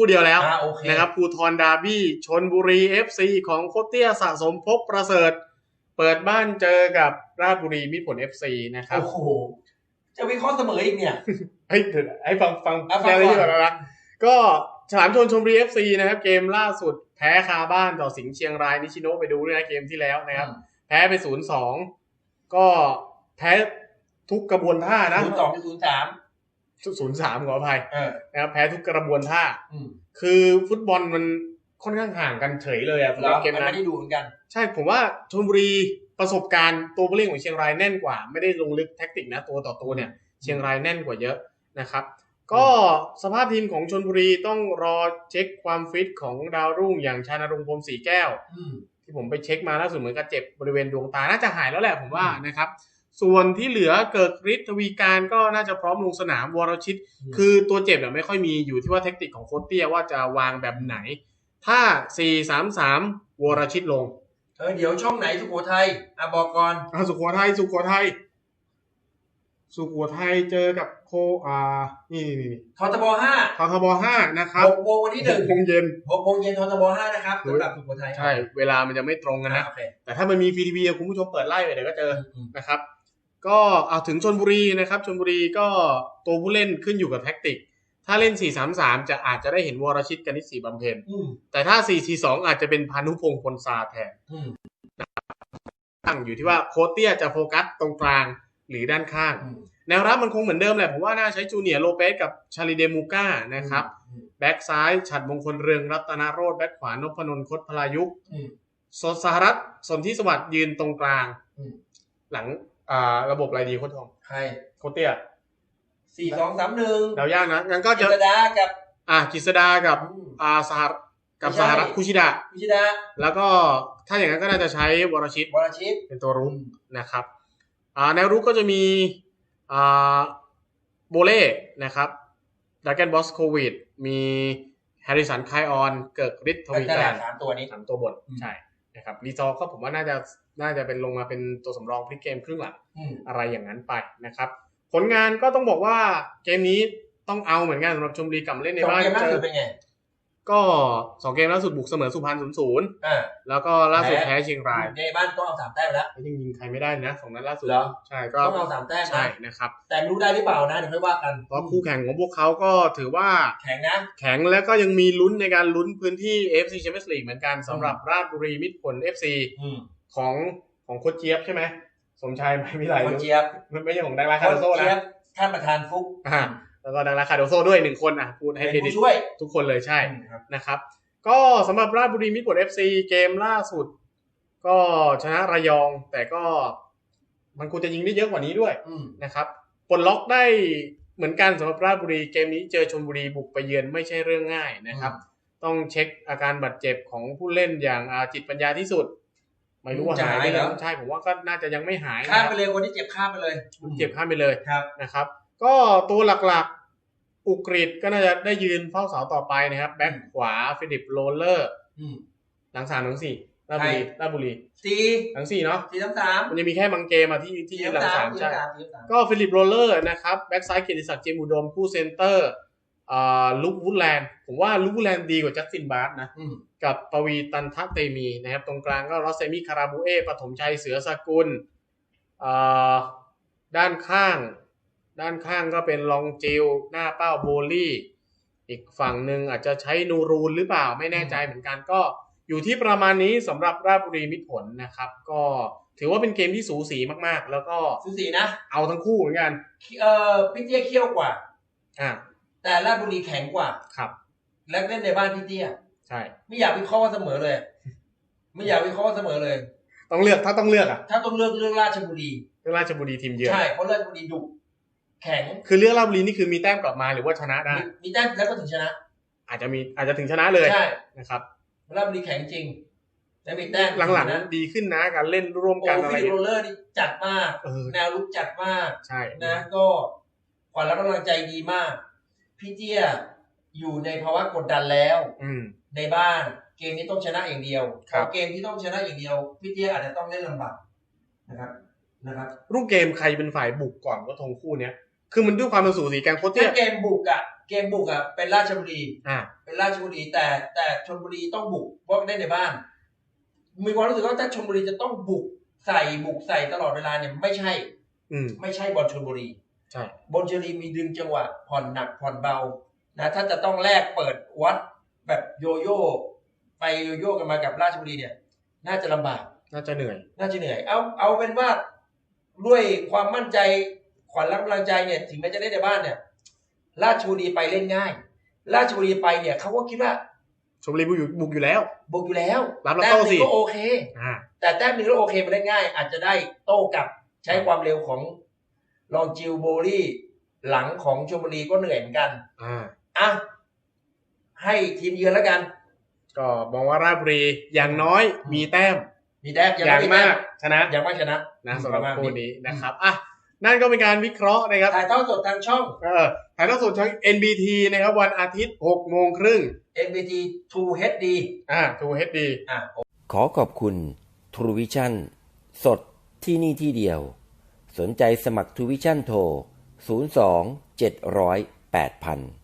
คู่เดียวแล้วอ่าโอเคนะครับภูทรดาร์บี้ชนบุรี FC ของโคชเตี้ยสะสมภพประเสริฐ เปิดบ้านเจอกับราชบุรีมิตรผล FC นะครับโอ้โหจะวิเคราะห์เสมออีกเนี่ยเฮ้ยเดี๋ยวให้ฟังฟังอะฟังแค่นี้ก่อนก่อนนะก็ฉลามชนชมบุรี FC นะครับ เกมล่าสุดแพ้คาบ้านต่อสิงห์เชียงรายนิชิโนะไปดูด้วยนะเกมที่แล้วนะครับ แพ้ไปศูนย์สองก็แพ้ทุกกระบวนท่านะศูนย์สองศูนย์สาม ศูนย์สามขออภัยเออนะครับแพ้ทุกกระบวนท่าอืมคือฟุตบอลมันค่อนข้างห่างกันเฉยเลยอะสำหแล้รัวบเกมมันนั้ไม่นได้ดูเหมือนกัน ใช่ผมว่าชลบุรีประสบการณ์ตัวผู้เล่นของเชียงรายแน่นกว่า ไม่ได้ลงลึกแท็กติกนะตัวต่อตัวเนี่ยเชียงรายแน่นกว่าเยอะนะครับ ก็สภาพทีมของชนบุรีต้องรอเช็คความฟิตของดาวรุ่งอย่างชานรงค์พรหมสีแก้วอืมที่ผมไปเช็คมาล่าสุดเหมือนกับเจ็บบริเวณดวงตาน่าจะหายแล้วแหละผมว่านะครับ ส่วนที่เหลือเกิดฤทธิ์ทวีการก็น่าจะพร้อมลงสนามวรชิตอืมคือตัวเจ็บเนี่ยไม่ค่อยมีอยู่ที่ว่าเทคนิคของโค้ชเตี้ยว่าจะวางแบบไหน ถ้า 4-3-3 วรชิตลง เออเดี๋ยวช่องไหนสุโขทัยอะบอกก่อนอะสุโขทัยสุโขทัยสุโขทัยเจอกับโคอ่านี่นี่นี่ททบห้าททบห้านะครับหกโมงวันที่หนึ่งหกโมงเย็นหกโมงเย็นททบห้านะครับสำหรับสุโขทัยใช่ เวลามันจะไม่ตรงกันนะโอเคแต่ถ้ามันมีฟรีทีวีคุณผู้ชมเปิดไล่ไปเดี๋ยวก็เจออืมนะครับ ก็เอาถึงชนบุรีนะครับชนบุรีก็ตัวผู้เล่นขึ้นอยู่กับแท็กติก ถ้าเล่น 4-3-3 จะอาจจะได้เห็นวรชิตกนิษฐ์ศรีบำเพ็ญอืมแต่ถ้า 4-4-2 อาจจะเป็นพานุพงศ์พลซาแทนอืมตั้งอยู่ที่ว่าโค้ชเตี้ยจะโฟกัสตรงกลางหรือด้านข้างอืมแนวรับมันคงเหมือนเดิมแหละผมว่าน่าใช้จูเนียร์โลเปสกับชาลิเดมูก้านะครับอืมแบ็กซ้ายฉัดมงคลเรืองรัตนาโรธแบ็กขวานพนนท์คดพลายุกอืมสดสหรัฐสนธิสวัสดิ์ยืนตรงกลางอืมหลัง อ่าระบบอะไรดีโค้ชทองใครโค้ชเตี้ยสี่สองสามหนึ่งเดายากนะงั้นก็กิจะตดากับอะกิษดากับอืมอ่าสหรัฐกับไม่ใช่สหรัฐคุชิดะพิชิดาแล้วก็ถ้าอย่างนั้นก็น่าจะใช้วรชิตวรชิตเป็นตัวรุกนะครับอ่าแนวรุกก็จะมีอ่าโบเล่นะครับดักเกนบอสโควิดมีแฮร์ริสันไคออน เกิกฤทธิ์ทเป็นวีตกาลารดสามตัวนี้สามตัวบนอืมใช่ นะครับรีซอร์ก็ผมว่าน่าจะน่าจะเป็นลงมาเป็นตัวสำรองพลิกเกมครึ่งหลังอืมอะไรอย่างนั้นไปนะครับ ผลงานก็ต้องบอกว่าเกมนี้ต้องเอาเหมือนกันสำหรับชมบุรีกลับมาเล่นในสองบ้านเกมล่าเจสุอดเป็นไง ก็สองเกมล่าสุดบุกเสมอสุพรรณศูนย์ศูนย์อ่าแล้วก็ล่าสุดแพ้แพ้เชียงรายในบ้านต้องเอาสามแต้มแล้วยังยิงใครไม่ได้นะสองนัดล่าสุดเหรอใช่ก็ต้องเอาสามแต้มใช่นะนะครับ แต่ไม่รู้ได้หรือเปล่านะเดี๋ยวค่อยว่ากันเพราะคู่แข่งของพวกเขาก็ถือว่าแข็งนะแข็งแล้วก็ยังมีลุ้นในการลุ้นพื้นที่ AFC Champions League เหมือนกันสำหรับราชบุรีมิตรผล FC อืมของของโคชเจี๊ยบใช่ไหมสมชายไม่มีไหลคนเจี๊ยบมันไม่ใช่ของดังราคคาโดนโซเจี๊ยนะบท่านประธานฟุกอ่า แล้วก็ดังราคาโดโซด้วยหนึ่งคนอะพูดให้เป็นเครดิตผู้ช่วยทุกคนเลยใช่อืมครับนะครับ ก็สำหรับราชบุรีมิตรผล FC เกมล่าสุด ก็ชนะระยอง แต่ก็มันควรจะยิงได้เยอะกว่านี้ด้วยอืมนะครับปลดล็อกได้เหมือนกันสำหรับราชบุรีเกมนี้เจอชลบุรีบุกไปเยือนไม่ใช่เรื่องง่ายนะครับ ต้องเช็คอาการบาดเจ็บของผู้เล่นอย่างอาจิตปัญญาที่สุดไม่รู้ว่าหายไปแล้วใช่ผมว่าก็น่าจะยังไม่หายข้ามนะไปเลยคนที่เจ็บข้ามไปเลยเจ็บข้ามไปเลยครับนะครับ ก็ตัวหลักๆ อุกฤษก็น่าจะได้ยืนเฝ้าเสาต่อไปนะครับ แบ็คขวาฟิลิปโรลเลอร์อืมหลังสามหลังสี่ราชบุรีใช่ราชบุรีสี่หลังสี่เนาะสี่ทั้งสามมันจะมีแค่บางเกมอะที่ที่ยืนหลังสามสี่ใช่ทั้งสามสี่ทั้งสามก็ฟิลิปโรลเลอร์นะครับแบ็กซ้ายเกียรติศักดิ์เจมส์อุดมคู่เซนเตอร์อ่าลุควูดแลนด์ผมว่าลุควูดแลนด์ดีกว่าจัสตินบาร์สนะอืมกับปวีตันทะเตมีนะครับ ตรงกลางก็รอสเซมิคาราบูเอปฐมชัยเสือสกุลอ่าด้านข้าง ด้านข้างก็เป็นลองจิลหน้าเป้าโบลี่ อีกฝั่งหนึ่งอาจจะใช้นูรูนหรือเปล่าไม่แน่ใจเหมือนกันก็อยู่ที่ประมาณนี้สำหรับราชบุรีมิตรผลนะครับ ก็ถือว่าเป็นเกมที่สูสีมากๆ แล้วก็สูสีนะ เอาทั้งคู่เหมือนกันเอ่อพี่เตี้ยเขี้ยวกว่าอ่าแต่ราชบุรีแข็งกว่าครับ และเล่นในบ้านพี่เตี้ยใช่ไม่อยากวิเคราะห์ว่าเสมอเลย ไม่อยากวิเคราะห์ว่าเสมอเลย ต้องเลือกถ้าต้องเลือกอะถ้าต้องเลือกเรื่องราชบุรีเลือกราชบุรีทีมเยือนใช่เพราะราชบุรีดุ แข็งคือเลือกราชบุรีนี่คือมีแต้มกลับมาหรือว่าชนะได้มีมีแต้มแล้วก็ถึงชนะ อาจจะมีอาจจะถึงชนะเลยใช่นะครับราชบุรีแข็งจริงและมีแต้มหลังนะๆดีขึ้นนะการเล่นร่วมโอ้กันอะไรฟิลโรลเลอร์นี่จัดมากเออแนวลุกจัดมากใช่นะ ก็ขวัญและกำลังใจดีมาก พี่เตี้ยอยู่ในภาวะกดดันแล้ว อืมในบ้านเกมนี้ต้องชนะอย่างเดียวครับพอเกมที่ต้องชนะอย่างเดียวพี่เตี้ยอาจจะต้องเล่นลำบากนะครับนะครับรูปเกมใครเป็นฝ่ายบุกก่อนก็ทงคู่เนี้ย คือมันด้วยความเป็นสูสีกันโคชเตี้ถ้ายเกมบุกอะเกมบุกอะเป็นราชบุรีอ่าเป็นราชบุรีแต่แต่ชลบุรีต้องบุกเพราะเล่นในบ้าน มีความรู้สึกว่าถ้าชลบุรีจะต้องบุกใส่บุกใส่ตลอดเวลาเนี่ยไม่ใช่ อืมไม่ใช่บอลชลบุรีใช่บอลชลบุรีมีดึงจังหวะผ่อนหนักผ่อนเบานะถ้าจะต้องแลกเปิดวัดแบบโยโย่ไปโยโย่กันมากับราชบุรีเนี่ย น่าจะลำบาก น่าจะเหนื่อย น่าจะเหนื่อย เอาเอาเป็นว่าด้วยความมั่นใจ ขวัญและกำลังใจเนี่ยถึงแม้จะเล่นในบ้านเนี่ย ราชบุรีไปเล่นง่าย ราชบุรีไปเนี่ยเขาก็คิดว่าชมบุรีบุกอยู่บุกอยู่แล้ว บุกอยู่แล้วรับแล้วแต้มโต้หสินึ่งก็โอเคอ่าแต่แต้มหนึ่งแล้วโอเคมันได้ง่าย อาจจะได้โต้กลับใช้ความเร็วของลองจิวโบลี่ หลังของชมบุรีก็เหนื่อยเหมือนกันอ่าอะให้ทีมเยือนแล้วกัน ก็มองว่าราชบุรีอย่างน้อยมีแต้ม มีแต้มอย่างไมากชนะอย่างมากชนะนะสำหรับประมาณคู่นี้นะครับอะ นั่นก็เป็นการวิเคราะห์นะครับถ่ายทอดสดทางช่องเออถ่ายทอดสดทาง NBT นะครับ วันอาทิตย์6โมงครึ่ง NBT 2 HD อ่า True HD อะขอขอบคุณ True Vision สดที่นี่ที่เดียว สนใจสมัคร True Vision โทร 02 700 8000